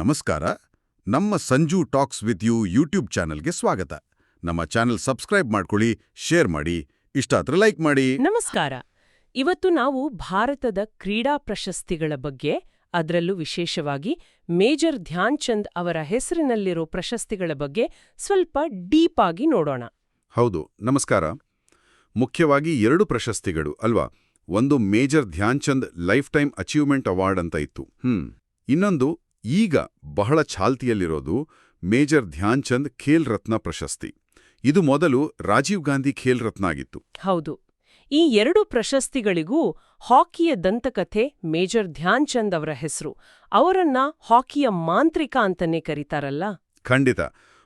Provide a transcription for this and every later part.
ನಮಸ್ಕಾರ. ನಮ್ಮ Sanju talks with you YouTube ಚಾನೆಲ್ಗೆ ಸ್ವಾಗತ. ನಮ್ಮ ಚಾನೆಲ್ ಸಬ್ಸ್ಕ್ರೈಬ್ ಮಾಡ್ಕೊಳ್ಳಿ ಶೇರ್ ಮಾಡಿ ಇಷ್ಟ ಆದ್ರೆ ಲೈಕ್ ಮಾಡಿ. ನಮಸ್ಕಾರ. ಇವತ್ತು ನಾವು ಭಾರತದ ಕ್ರೀಡಾ ಪ್ರಶಸ್ತಿಗಳ ಬಗ್ಗೆ ಅದರಲ್ಲೂ ವಿಶೇಷವಾಗಿ ಮೇಜರ್ ಧ್ಯಾನ್ ಚಂದ್ ಅವರ ಹೆಸರಿನಲ್ಲಿರೋ ಪ್ರಶಸ್ತಿಗಳ ಬಗ್ಗೆ ಸ್ವಲ್ಪ ಡೀಪ್ ಆಗಿ ನೋಡೋಣ. ಹೌದು ನಮಸ್ಕಾರ. ಮುಖ್ಯವಾಗಿ ಎರಡು ಪ್ರಶಸ್ತಿಗಳು ಅಲ್ವಾ? ಒಂದು major Dhyan Chand lifetime achievement award ಅಂತ ಇತ್ತು. ಇನ್ನೊಂದು ಈಗ ಬಹಳ ಚಾಲ್ತಿಯಲ್ಲಿರೋದು ಮೇಜರ್ ಧ್ಯಾನ್ ಚಂದ್ ಖೇಲ್ ರತ್ನ ಪ್ರಶಸ್ತಿ. ಇದು ಮೊದಲು ರಾಜೀವ್ ಗಾಂಧಿ ಖೇಲ್ ರತ್ನ ಆಗಿತ್ತು. ಹೌದು. ಈ ಎರಡು ಪ್ರಶಸ್ತಿಗಳಿಗೂ ಹಾಕಿಯ ದಂತಕಥೆ ಮೇಜರ್ ಧ್ಯಾನ್ ಚಂದ್ ಅವರ ಹೆಸರು. ಅವರನ್ನ ಹಾಕಿಯ ಮಾಂತ್ರಿಕ ಅಂತನೇ ಕರೀತಾರಲ್ಲ? ಖಂಡಿತ.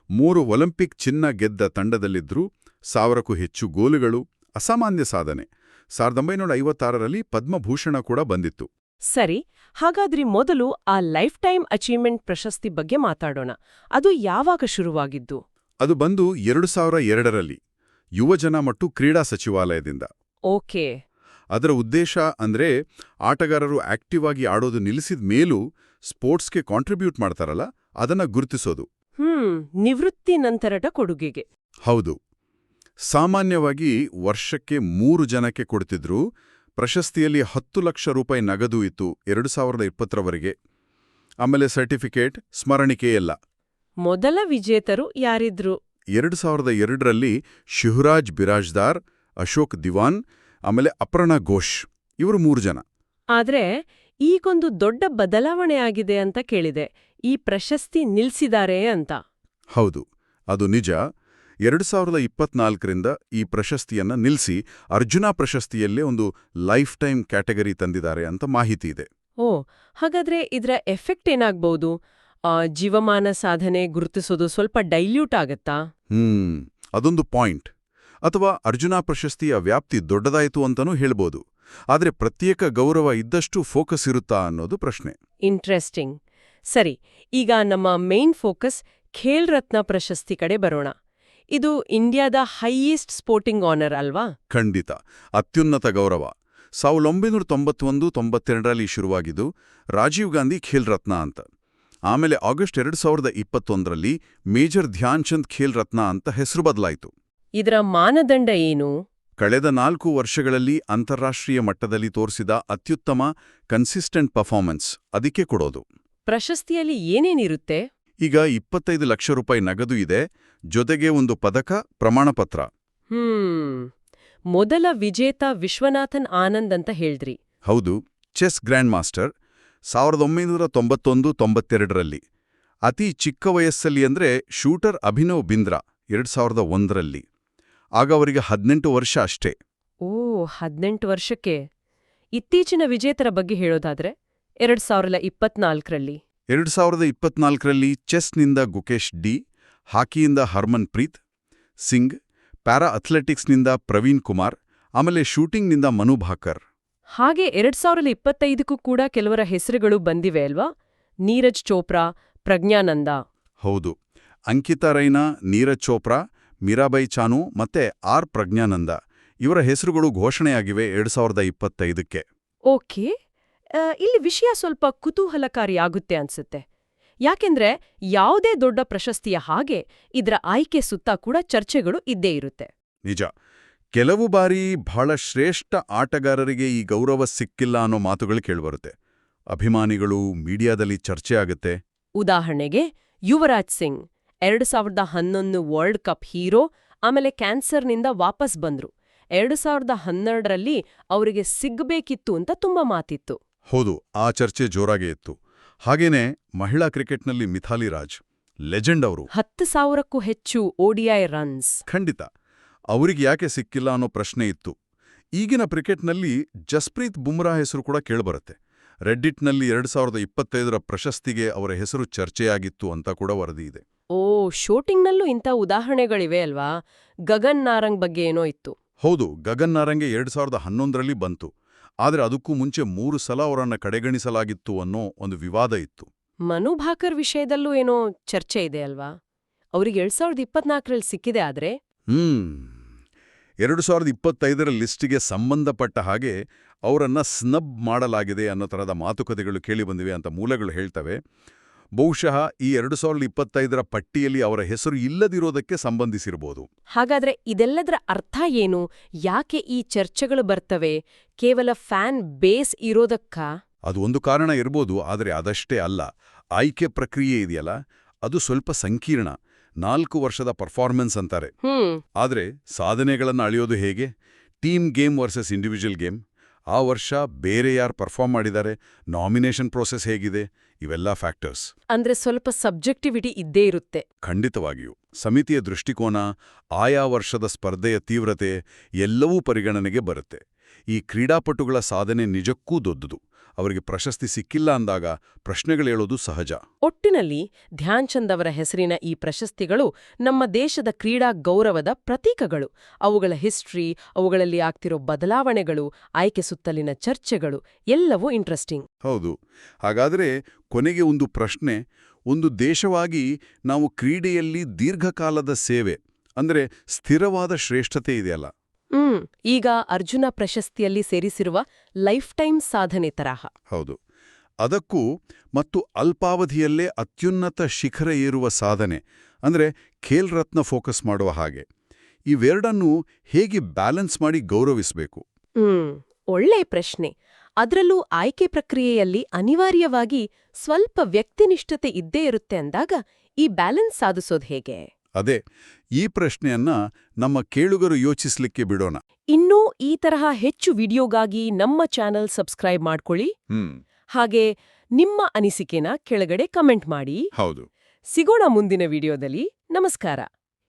ಮೂರು ಒಲಿಂಪಿಕ್ ಚಿನ್ನ ಗೆದ್ದ ತಂಡದಲ್ಲಿದ್ರೂ ಸಾವಿರಕ್ಕೂ ಹೆಚ್ಚು ಗೋಲುಗಳು ಅಸಾಮಾನ್ಯ ಸಾಧನೆ. ಸಾವಿರದ ಒಂಬೈನೂರ ಐವತ್ತಾರರಲ್ಲಿ ಪದ್ಮಭೂಷಣ ಕೂಡ ಬಂದಿತ್ತು. ಸರಿ ಹಾಗಾದ್ರೆ ಮೊದಲು ಆ ಲೈಫ್ ಟೈಮ್ ಅಚೀವ್ಮೆಂಟ್ ಪ್ರಶಸ್ತಿ ಬಗ್ಗೆ ಮಾತಾಡೋಣ. ಅದು ಯಾವಾಗ ಶುರುವಾಗಿದ್ದು? ಅದು ಬಂದು ಎರಡು ಸಾವಿರ ಎರಡರಲ್ಲಿ ಯುವಜನ ಮತ್ತು ಕ್ರೀಡಾ ಸಚಿವಾಲಯದಿಂದ. ಓಕೆ. ಅದರ ಉದ್ದೇಶ ಅಂದ್ರೆ ಆಟಗಾರರು ಆಕ್ಟಿವ್ ಆಗಿ ಆಡೋದು ನಿಲ್ಲಿಸಿದ ಮೇಲೂ ಸ್ಪೋರ್ಟ್ಸ್ಗೆ ಕಾಂಟ್ರಿಬ್ಯೂಟ್ ಮಾಡ್ತಾರಲ್ಲ ಅದನ್ನ ಗುರುತಿಸೋದು. ಹ್ಮ್ ನಿವೃತ್ತಿ ನಂತರದ ಕೊಡುಗೆಗೆ. ಹೌದು. ಸಾಮಾನ್ಯವಾಗಿ ವರ್ಷಕ್ಕೆ ಮೂರು ಜನಕ್ಕೆ ಕೊಡ್ತಿದ್ರು ಪ್ರಶಸ್ತಿಯಲ್ಲಿ ಹತ್ತು ಲಕ್ಷ ರೂಪಾಯಿ ನಗದು ಇತ್ತು ಎರಡು ಸಾವಿರದ ಇಪ್ಪತ್ತರವರೆಗೆ. ಆಮೇಲೆ ಸರ್ಟಿಫಿಕೇಟ್ ಸ್ಮರಣಿಕೆಯಲ್ಲ. ಮೊದಲ ವಿಜೇತರು ಯಾರಿದ್ರು? ಎರಡು ಸಾವಿರದ ಎರಡರಲ್ಲಿ ಶಿವರಾಜ್ ಬಿರಾಜ್ದಾರ್ ಅಶೋಕ್ ದಿವಾನ್ ಆಮೇಲೆ ಅಪರ್ಣಾ ಘೋಷ್. ಇವರು ಮೂರು ಜನ. ಆದ್ರೆ ಈಗೊಂದು ದೊಡ್ಡ ಬದಲಾವಣೆ ಆಗಿದೆ ಅಂತ ಕೇಳಿದೆ. ಈ ಪ್ರಶಸ್ತಿ ನಿಲ್ಸಿದ್ದಾರೆ ಅಂತ. ಹೌದು. ಅದು ನಿಜ. ಎರಡು ಸಾವಿರದ ಇಪ್ಪತ್ನಾಲ್ಕರಿಂದ ಈ ಪ್ರಶಸ್ತಿಯನ್ನ ನಿಲ್ಲಿಸಿ ಅರ್ಜುನ ಪ್ರಶಸ್ತಿಯಲ್ಲೇ ಒಂದು ಲೈಫ್ ಟೈಮ್ ಕ್ಯಾಟಗರಿ ತಂದಿದ್ದಾರೆ ಅಂತ ಮಾಹಿತಿ ಇದೆ. ಓ ಹಾಗಾದ್ರೆ ಇದರ ಎಫೆಕ್ಟ್ ಏನಾಗ್ಬಹುದು ಆ, ಜೀವಮಾನ ಸಾಧನೆ ಗುರುತಿಸೋದು ಸ್ವಲ್ಪ ಡೈಲ್ಯೂಟ್ ಆಗತ್ತಾ? ಹ್ಮ್ ಅದೊಂದು ಪಾಯಿಂಟ್. ಅಥವಾ ಅರ್ಜುನ ಪ್ರಶಸ್ತಿಯ ವ್ಯಾಪ್ತಿ ದೊಡ್ಡದಾಯಿತು ಅಂತನೂ ಹೇಳ್ಬೋದು. ಆದ್ರೆ ಪ್ರತ್ಯೇಕ ಗೌರವ ಇದ್ದಷ್ಟು ಫೋಕಸ್ ಇರುತ್ತಾ ಅನ್ನೋದು ಪ್ರಶ್ನೆ. ಇಂಟ್ರೆಸ್ಟಿಂಗ್. ಸರಿ ಈಗ ನಮ್ಮ ಮೇನ್ ಫೋಕಸ್ ಖೇಲ್ ರತ್ನ ಪ್ರಶಸ್ತಿ ಕಡೆ ಬರೋಣ. ಇದು ಇಂಡಿಯಾದ ಹೈಯೆಸ್ಟ್ ಸ್ಪೋರ್ಟಿಂಗ್ ಆನರ್ ಅಲ್ವಾ? ಖಂಡಿತ. ಅತ್ಯುನ್ನತ ಗೌರವ. ಸಾವಿರದ ಒಂಬೈನೂರ ತೊಂಬತ್ತೊಂದು ತೊಂಬತ್ತೆರಡರಲ್ಲಿ ಶುರುವಾಗಿದ್ದು ರಾಜೀವ್ ಗಾಂಧಿ ಖೇಲ್ ರತ್ನ ಅಂತ. ಆಮೇಲೆ ಆಗಸ್ಟ್ ಎರಡು ಸಾವಿರದ ಇಪ್ಪತ್ತೊಂದರಲ್ಲಿ ಮೇಜರ್ ಧ್ಯಾನ್ ಚಂದ್ ಖೇಲ್ ರತ್ನ ಅಂತ ಹೆಸರು ಬದಲಾಯಿತು. ಇದರ ಮಾನದಂಡ ಏನು? ಕಳೆದ ನಾಲ್ಕು ವರ್ಷಗಳಲ್ಲಿ ಅಂತಾರಾಷ್ಟ್ರೀಯ ಮಟ್ಟದಲ್ಲಿ ತೋರಿಸಿದ ಅತ್ಯುತ್ತಮ ಕನ್ಸಿಸ್ಟೆಂಟ್ ಪರ್ಫಾರ್ಮೆನ್ಸ್ ಅದಕ್ಕೆ ಕೊಡೋದು. ಪ್ರಶಸ್ತಿಯಲ್ಲಿ ಏನೇನಿರುತ್ತೆ? ಈಗ ಇಪ್ಪತ್ತೈದು ಲಕ್ಷ ರೂಪಾಯಿ ನಗದು ಇದೆ. ಜೊತೆಗೆ ಒಂದು ಪದಕ ಪ್ರಮಾಣಪತ್ರ. ಪತ್ರ ಮೊದಲ ವಿಜೇತ ವಿಶ್ವನಾಥನ್ ಆನಂದ್ ಅಂತ ಹೇಳ್ದ್ರಿ. ಹೌದು ಚೆಸ್ ಗ್ರ್ಯಾಂಡ್ ಮಾಸ್ಟರ್ ಸಾವಿರದ ಒಂಬೈನೂರ ತೊಂಬತ್ತೊಂದು ತೊಂಬತ್ತೆರಡರಲ್ಲಿ. ಅತಿ ಚಿಕ್ಕ ವಯಸ್ಸಲ್ಲಿ ಅಂದ್ರೆ ಶೂಟರ್ ಅಭಿನವ್ ಬಿಂದ್ರಾ ಎರಡು ಸಾವಿರದ ಒಂದರಲ್ಲಿ. ಆಗ ಅವರಿಗೆ ಹದಿನೆಂಟು ವರ್ಷ ಅಷ್ಟೇ. ಓ ಹದಿನೆಂಟು ವರ್ಷಕ್ಕೆ. ಇತ್ತೀಚಿನ ವಿಜೇತರ ಬಗ್ಗೆ ಹೇಳೋದಾದ್ರೆ ಎರಡ್ ಸಾವಿರದ ಇಪ್ಪತ್ನಾಲ್ಕರಲ್ಲಿ. ಎರಡು ಸಾವಿರದ ಇಪ್ಪತ್ನಾಲ್ಕರಲ್ಲಿ ಚೆಸ್ನಿಂದ ಗುಕೇಶ್ ಡಿ ಹಾಕಿಯಿಂದ ಹರ್ಮನ್ ಪ್ರೀತ್ ಸಿಂಗ್ ಪ್ಯಾರಾ ಅಥ್ಲೆಟಿಕ್ಸ್ನಿಂದ ಪ್ರವೀಣ್ ಕುಮಾರ್ ಆಮೇಲೆ ಶೂಟಿಂಗ್ನಿಂದ ಮನು ಭಾಕರ್. ಹಾಗೆ ಎರಡ್ ಸಾವಿರದ ಇಪ್ಪತ್ತೈದಕ್ಕೂ ಕೂಡ ಕೆಲವರ ಹೆಸರುಗಳು ಬಂದಿವೆ ಅಲ್ವಾ? ನೀರಜ್ ಚೋಪ್ರಾ ಪ್ರಜ್ಞಾನಂದ ಹೌದು. ಅಂಕಿತಾ ರೈನಾ ನೀರಜ್ ಚೋಪ್ರಾ ಮೀರಾಬೈ ಚಾನು ಮತ್ತೆ ಆರ್ ಪ್ರಜ್ಞಾನಂದ ಇವರ ಹೆಸರುಗಳು ಘೋಷಣೆಯಾಗಿವೆ ಎರಡು ಸಾವಿರದ ಇಪ್ಪತ್ತೈದಕ್ಕೆ. ಓಕೆ. ಇಲ್ಲಿ ವಿಷಯ ಸ್ವಲ್ಪ ಕುತೂಹಲಕಾರಿಯಾಗುತ್ತೆ ಅನ್ಸುತ್ತೆ. ಯಾಕೆಂದ್ರೆ ಯಾವುದೇ ದೊಡ್ಡ ಪ್ರಶಸ್ತಿಯ ಹಾಗೆ ಇದರ ಆಯ್ಕೆ ಸುತ್ತ ಕೂಡ ಚರ್ಚೆಗಳು ಇದ್ದೇ ಇರುತ್ತೆ. ನಿಜ. ಕೆಲವು ಬಾರಿ ಬಹಳ ಶ್ರೇಷ್ಠ ಆಟಗಾರರಿಗೆ ಈ ಗೌರವ ಸಿಕ್ಕಿಲ್ಲ ಅನ್ನೋ ಮಾತುಗಳು ಕೇಳಿಬರುತ್ತೆ. ಅಭಿಮಾನಿಗಳು ಮೀಡಿಯಾದಲ್ಲಿ ಚರ್ಚೆ ಆಗುತ್ತೆ. ಉದಾಹರಣೆಗೆ ಯುವರಾಜ್ ಸಿಂಗ್ ಎರಡು ಸಾವಿರದ ಹನ್ನೊಂದು ವರ್ಲ್ಡ್ ಕಪ್ ಹೀರೋ ಆಮೇಲೆ ಕ್ಯಾನ್ಸರ್ನಿಂದ ವಾಪಸ್ ಬಂದ್ರು. ಎರಡು ಸಾವಿರದ ಹನ್ನೆರಡರಲ್ಲಿ ಅವರಿಗೆ ಸಿಗ್ಬೇಕಿತ್ತು ಅಂತ ತುಂಬಾ ಮಾತಿತ್ತು. ಹೌದು ಆ ಚರ್ಚೆ ಜೋರಾಗೇ ಇತ್ತು. ಹಾಗೇನೆ ಮಹಿಳಾ ಕ್ರಿಕೆಟ್ನಲ್ಲಿ ಮಿಥಾಲಿ ರಾಜ್ ಲೆಜೆಂಡ್ ಅವರು. ಹತ್ತು ಸಾವಿರಕ್ಕೂ ಹೆಚ್ಚು ಓಡಿಐ ರನ್ಸ್ ಖಂಡಿತ. ಅವರಿಗೆ ಯಾಕೆ ಸಿಕ್ಕಿಲ್ಲ ಅನ್ನೋ ಪ್ರಶ್ನೆ ಇತ್ತು. ಈಗಿನ ಕ್ರಿಕೆಟ್ನಲ್ಲಿ ಜಸ್ಪ್ರೀತ್ ಬುಮ್ರಾ ಹೆಸರು ಕೂಡ ಕೇಳ್ಬರುತ್ತೆ. ರೆಡ್ಡಿಟ್ನಲ್ಲಿ ಎರಡು ಸಾವಿರದ ಇಪ್ಪತ್ತೈದರ ಪ್ರಶಸ್ತಿಗೆ ಅವರ ಹೆಸರು ಚರ್ಚೆಯಾಗಿತ್ತು ಅಂತ ಕೂಡ ವರದಿ ಇದೆ. ಓ ಶೂಟಿಂಗ್ನಲ್ಲೂ ಇಂಥ ಉದಾಹರಣೆಗಳಿವೆ ಅಲ್ವಾ? ಗಗನ್ ನಾರಂಗ್ ಬಗ್ಗೆ ಏನೋ ಇತ್ತು. ಹೌದು ಗಗನ್ ನಾರಂಗೆ ಎರಡು ಸಾವಿರದ ಹನ್ನೊಂದರಲ್ಲಿ ಬಂತು. ಆದರೆ ಅದಕ್ಕೂ ಮುಂಚೆ ಮೂರು ಸಲ ಅವರನ್ನ ಕಡೆಗಣಿಸಲಾಗಿತ್ತು ಅನ್ನೋ ಒಂದು ವಿವಾದ ಇತ್ತು. ಮನು ಭಾಕರ್ ವಿಷಯದಲ್ಲೂ ಏನೋ ಚರ್ಚೆ ಇದೆ ಅಲ್ವಾ? ಅವರಿಗೆ ಎರಡ್ ಸಾವಿರದ ಇಪ್ಪತ್ನಾಲ್ಕರಲ್ಲಿ ಸಿಕ್ಕಿದೆ ಆದ್ರೆ? ಹ್ಮ್. ಎರಡು ಸಾವಿರದ ಇಪ್ಪತ್ತೈದರ ಲಿಸ್ಟಿಗೆ ಸಂಬಂಧಪಟ್ಟ ಹಾಗೆ ಅವರನ್ನ ಸ್ನಬ್ ಮಾಡಲಾಗಿದೆ ಅನ್ನೋ ಥರದ ಮಾತುಕತೆಗಳು ಕೇಳಿಬಂದಿವೆ ಅಂತ ಮೂಲಗಳು ಹೇಳ್ತವೆ. ಬಹುಶಃ ಈ ಎರಡು ಸಾವಿರದ ಇಪ್ಪತ್ತೈದರ ಪಟ್ಟಿಯಲ್ಲಿ ಅವರ ಹೆಸರು ಇಲ್ಲದಿರೋದಕ್ಕೆ ಸಂಬಂಧಿಸಿರಬಹುದು ಹಾಗಾದ್ರೆ ಇದೆಲ್ಲದರ ಅರ್ಥ ಏನು? ಯಾಕೆ ಈ ಚರ್ಚೆಗಳು ಬರ್ತವೆ? ಕೇವಲ ಫ್ಯಾನ್ ಬೇಸ್ ಇರೋದಕ್ಕ? ಅದು ಒಂದು ಕಾರಣ ಇರ್ಬೋದು ಆದರೆ ಅದಷ್ಟೇ ಅಲ್ಲ. ಆಯ್ಕೆ ಪ್ರಕ್ರಿಯೆ ಇದೆಯಲ್ಲ? ಅದು ಸ್ವಲ್ಪ ಸಂಕೀರ್ಣ. ನಾಲ್ಕು ವರ್ಷದ ಪರ್ಫಾರ್ಮೆನ್ಸ್ ಅಂತಾರೆ. ಆದರೆ ಸಾಧನೆಗಳನ್ನು ಅಳೆಯೋದು ಹೇಗೆ? Team game versus individual game. ಆ ವರ್ಷ ಬೇರೆ ಯಾರು ಪರ್ಫಾರ್ಮ್ ಮಾಡಿದ್ದಾರೆ? ನಾಮಿನೇಷನ್ ಪ್ರೋಸೆಸ್ ಹೇಗಿದೆ? ಇವೆಲ್ಲ ಫ್ಯಾಕ್ಟರ್ಸ್ ಅಂದ್ರೆ ಸ್ವಲ್ಪ ಸಬ್ಜೆಕ್ಟಿವಿಟಿ ಇದ್ದೇ ಇರುತ್ತೆ. ಖಂಡಿತವಾಗಿಯೂ ಸಮಿತಿಯ ದೃಷ್ಟಿಕೋನ ಆಯಾ ವರ್ಷದ ಸ್ಪರ್ಧೆಯ ತೀವ್ರತೆ ಎಲ್ಲವೂ ಪರಿಗಣನೆಗೆ ಬರುತ್ತೆ. ಈ ಕ್ರೀಡಾಪಟುಗಳ ಸಾಧನೆ ನಿಜಕ್ಕೂ ದೊಡ್ಡದು. ಅವರಿಗೆ ಪ್ರಶಸ್ತಿ ಸಿಕ್ಕಿಲ್ಲ ಅಂದಾಗ ಪ್ರಶ್ನೆಗಳೇಳೋದು ಸಹಜ. ಒಟ್ಟಿನಲ್ಲಿ ಧ್ಯಾನ್ ಚಂದ್ ಅವರ ಹೆಸರಿನ ಈ ಪ್ರಶಸ್ತಿಗಳು ನಮ್ಮ ದೇಶದ ಕ್ರೀಡಾ ಗೌರವದ ಪ್ರತೀಕಗಳು. ಅವುಗಳ ಹಿಸ್ಟ್ರಿ ಅವುಗಳಲ್ಲಿ ಆಗ್ತಿರೋ ಬದಲಾವಣೆಗಳು ಆಯ್ಕೆ ಸುತ್ತಲಿನ ಚರ್ಚೆಗಳು ಎಲ್ಲವೂ ಇಂಟ್ರೆಸ್ಟಿಂಗ್. ಹೌದು. ಹಾಗಾದರೆ ಕೊನೆಗೆ ಒಂದು ಪ್ರಶ್ನೆ. ಒಂದು ದೇಶವಾಗಿ ನಾವು ಕ್ರೀಡೆಯಲ್ಲಿ ದೀರ್ಘಕಾಲದ ಸೇವೆ ಅಂದರೆ ಸ್ಥಿರವಾದ ಶ್ರೇಷ್ಠತೆ ಇದೆಯಲ್ಲ. ಹ್ಮ್ ಈಗ ಅರ್ಜುನ ಪ್ರಶಸ್ತಿಯಲ್ಲಿ ಸೇರಿಸಿರುವ ಲೈಫ್ ಟೈಮ್ ಸಾಧನೆ ತರಹ. ಹೌದು. ಅದಕ್ಕೂ ಮತ್ತು ಅಲ್ಪಾವಧಿಯಲ್ಲೇ ಅತ್ಯುನ್ನತ ಶಿಖರ ಏರುವ ಸಾಧನೆ ಅಂದರೆ ಖೇಲ್ ರತ್ನ ಫೋಕಸ್ ಮಾಡುವ ಹಾಗೆ. ಇವೆರಡನ್ನೂ ಹೇಗೆ ಬ್ಯಾಲೆನ್ಸ್ ಮಾಡಿ ಗೌರವಿಸಬೇಕು? ಹ್ಮ್ ಒಳ್ಳೆ ಪ್ರಶ್ನೆ. ಅದರಲ್ಲೂ ಆಯ್ಕೆ ಪ್ರಕ್ರಿಯೆಯಲ್ಲಿ ಅನಿವಾರ್ಯವಾಗಿ ಸ್ವಲ್ಪ ವ್ಯಕ್ತಿನಿಷ್ಠತೆ ಇದ್ದೇ ಇರುತ್ತೆ ಅಂದಾಗ ಈ ಬ್ಯಾಲೆನ್ಸ್ ಸಾಧಿಸೋದು ಹೇಗೆ? ಅದೇ ಈ ಪ್ರಶ್ನೆಯನ್ನ ನಮ್ಮ ಕೇಳುಗರು ಯೋಚಿಸ್ಲಿಕ್ಕೆ ಬಿಡೋಣ. ಇನ್ನೂ ಈ ತರಹ ಹೆಚ್ಚು ವಿಡಿಯೋಗಾಗಿ ನಮ್ಮ ಚಾನೆಲ್ ಸಬ್ಸ್ಕ್ರೈಬ್ ಮಾಡ್ಕೊಳ್ಳಿ. ಹಾಗೆ ನಿಮ್ಮ ಅನಿಸಿಕೆನ ಕೆಳಗಡೆ ಕಮೆಂಟ್ ಮಾಡಿ. ಹೌದು. ಸಿಗೋಣ ಮುಂದಿನ ವಿಡಿಯೋದಲ್ಲಿ. ನಮಸ್ಕಾರ.